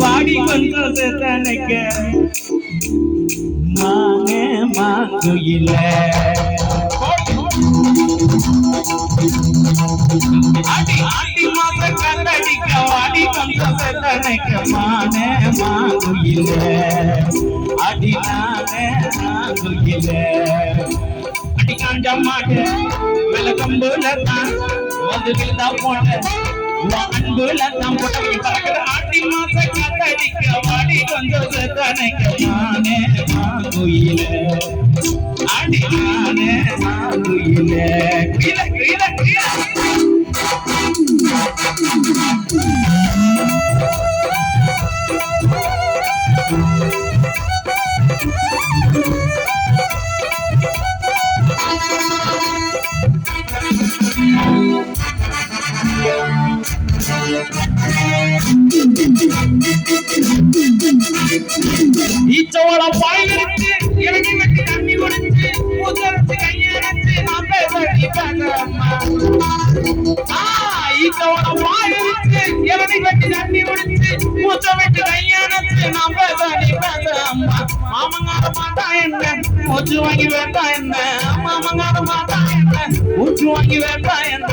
வாடி கொண்டது தனக்க நானே மாங்கு இல்ல ஆட்டி ஆட்டி மாத்த கண்ணடிக்க வாடி கொண்டது தனக்க மானே மாங்கு இல்லை ஆடினானே நான் சொல்கிறேன் அடிக்கான் ஜம்மாட்டு மேல கம்புல தான் வந்து விழுந்தா போனேன் அன்புல ஈச்சோள பாய்விரித்து இறங்கி விட்டு தண்ணி குடிச்சு பூத்தரிச்சு கையெழுத்து நான் பேசி ஈச்சோள பாய்விரித்து இறங்கி விட்டு தண்ணி குடிச்சு பூத்த விட்டு கையெழுத்து நான் பேசி அம்மா மாமங்கார மாட்டா என்ன மூச்சு வாங்கி வேண்டாம் என்ன? மாமங்கார மாட்டா என்ன மூச்சு வாங்கி வேண்டாம் என்ன?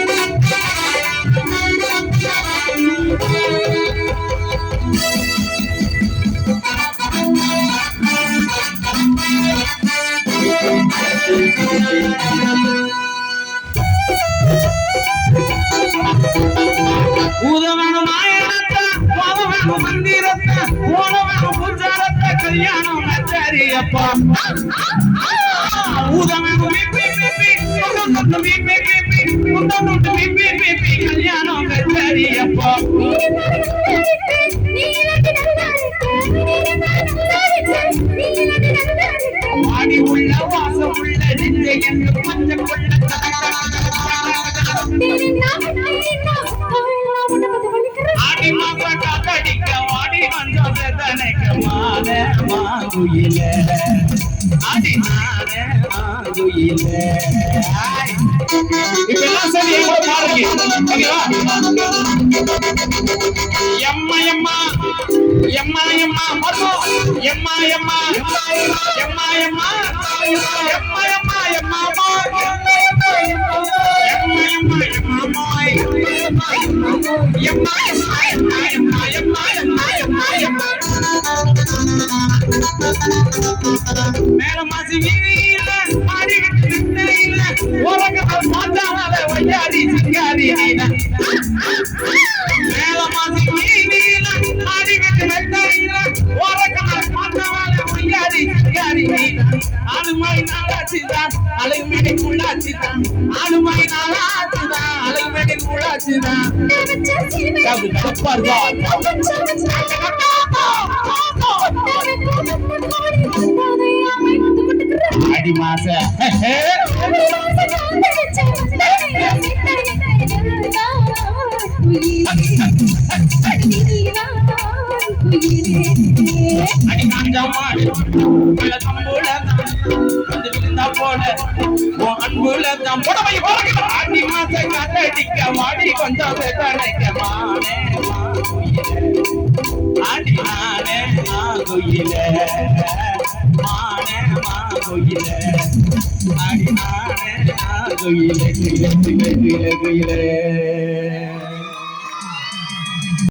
கல்யாணம் நச்சரியப்பா ஆடி உள்ள வாசம் உள்ள நெஞ்சை என்று பஞ்ச கொள்ள மாங்குயில ஆடி நானே மாங்குயில இப்பெல்லாம் சரி பாருங்க. ஓகேவா எம்மா எம்மா. எம்மா எம்மா. எம்மா எம்மா. எம்மா எம்மா. எம்மா எம்மா. எம்மா எம்மா எம்மா. எம்மா எம்மா. எம்மா காசு வீதி இல்ல மாடிக்கிட்டு நின்ன இல்ல உலகத்தை பார்த்தால வையாடி சிங்காரி நீன மேல மாசு வீதி இல்ல மாடிக்கிட்டு நின்ன இல்ல உலகத்தை பார்த்தால வையாடி சிங்காரி நீன ஆளுமை நாளாச்சுதான் அலைமேடை உள்ளாச்சுதான் ஆளுமை நாளாச்சுதான் அலைமேடை உள்ளாச்சுதான் தப்பா இருக்கா கார்த்திகை மாச அன்புல தம் புடவை ஆண்டி மாச கட்டடிக்க மாடி கொஞ்சம் தடைக்க மானே ஆண்டி மானே ஆகுயில மானே. மா ஆகுயிலே. அடிநாடே ஆகுயிலே. குயிலே குயிலே குயிலே